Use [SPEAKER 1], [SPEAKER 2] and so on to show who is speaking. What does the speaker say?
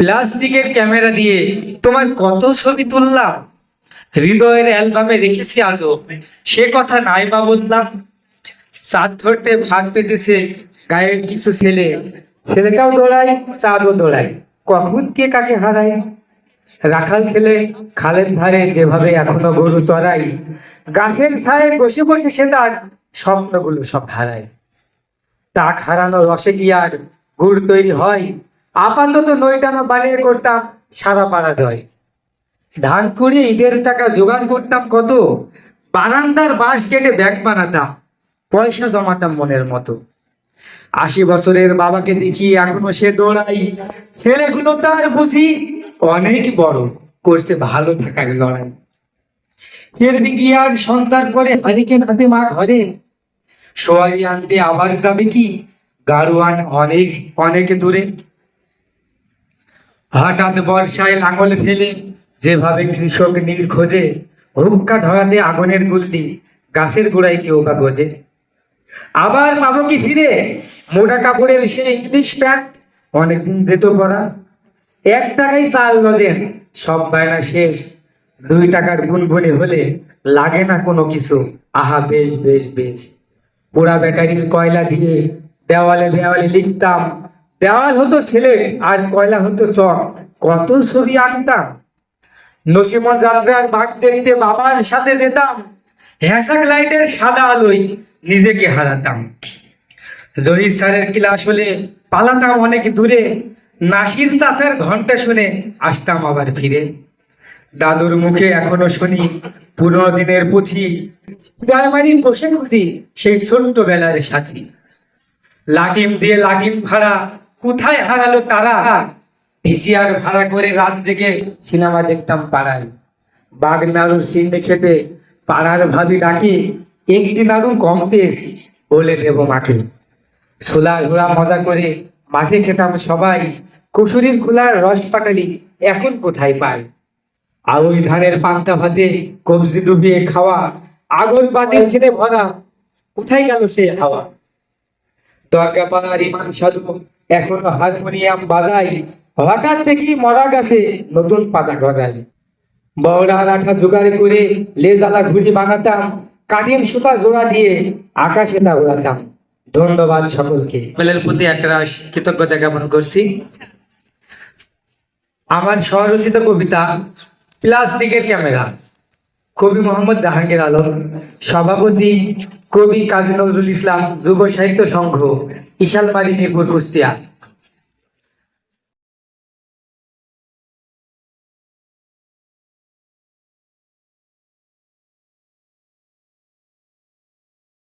[SPEAKER 1] প্লাস্টিকের ক্যামেরা দিয়ে তোমার কত ছবি তুললাম? হৃদয়ের অ্যালবামে রেখেছি আজও। সে কথা নাই বা বললাম। চাঁদ ধরতে ভাগ পেতেছে গায়ের কিছু ছেলে। ছেলেটাও দৌড়ায়, চাঁদও দৌড়ায়। কখন কে কাকে হারায়? রাখাল ছেলে খালের ধারে যেভাবে এখনও গরু চড়াই গাছের ছায়ে বসে বসে সে তার স্বপ্নগুলো সব হারায়। তাক হারানো রসে কি আর গুড় তৈরি হয়? আপাতত নইটানো বানিয়ে করতাম, সারা পাড়া জয় ধান কুড়িয়ে ঈদের টাকা জোগাড় করতাম কত? বারান্দার বাঁশ কেটে ব্যাগ বানাতাম, পয়সা জমাতাম মনের মতো। আশি বছরের বাবাকে দেখি এখনও সে দৌড়াই। ছেলেগুলো তার বুঝি অনেক বড়, করছে ভালো থাকার লড়াই। ফিরবি কি আর সন্তান করে হারিকেন হাতে মা ঘরে। সোয়ারি আনতে আবার যাবে কি? গাড়োয়ান অনেক অনেক দূরে। হঠাৎ বর্ষায় লাঙল ফেলে যেভাবে কৃষক নীল খোঁজে হুক্কা ধরাতে আগুনের গুল্লি গাছের গোড়ায় কেউ বা গোজে আবার পাবো কি ফিরে? মোটা কাপড়ের সে ইংলিশ প্যান্ট, অনেকদিন যেত পড়া। এক টাকাই চাল লজেন সব বায়না শেষ। দুই টাকার গুনগুনি হলে লাগে না কোনো কিছু। আহা, বেশ বেশ বেশ। পোড়া ব্যাটারির কয়লা দিয়ে দেওয়ালে দেওয়ালে লিখতাম দেওয়াল হতো ছেলে আর কয়লা হতো চক কত ছবি আঁকতাম। নসিমন যাত্রার বাঘ দেখতে বাবার সাথে যেতাম। হ্যাসাক লাইটের সাদা আলোয় নিজেকে হারাতাম। জহির স্যারের ক্লাস হলে পালাতাম অনেক দূরে। নাসির চাষের ঘণ্টা শুনে আসতাম আবার ফিরে। দাদুর মুখে এখনও শুনি পুরো দিনের পুঁথি। প্রাইমারি বসে খুশি সেই ছোট্ট বেলার সাথী। লাগিম দিয়ে লাগিম ভাড়া কোথায় হারালো তারা? ভিসিআর ভাড়া করে রাত জেগে সিনেমা দেখতাম পাড়ায়। বাঘ নাড়ুর সিন্নি খেতে পাড়ার ভাবি ডাকে, একটি নাড়ু কম পেয়েছি, বলে দেব মাকে। ছোলা ঘোড়া মজা করে মাঠে খেতাম সবাই কুসুরির খোলার রস পাটালি এখন কোথায় পায়? আউল ধানের পান্তা ভাতে কবজি ডুবিয়ে খাওয়া আগুন বাতিল খেতে ভরা, কোথায় গেল সে হাওয়া? দরগা পাড়ার সাধু এখনও হারমোনিয়াম বাজাই। হঠাৎ দেখি মরা গাছে নতুন পাতা গজায়। বড়া আঠা জোগাড় করে লেজালা ঘুড়ি বানাতাম। কাঠিন সুতা জোড়া দিয়ে আকাশে তা উড়াতাম। ধন্যবাদ সকলকে। বেলের প্রতি একরাশ কৃতজ্ঞতা জ্ঞাপন করছি। আমার স্বরচিত কবিতা প্লাস্টিকের ক্যামেরা। কবি মোহাম্মদ জাহাঙ্গীর আলম, সভাপতি কবি কাজী নজরুল ইসলাম যুব সাহিত্য সংঘ ইশালমারি মিরপুর কুষ্টিয়া।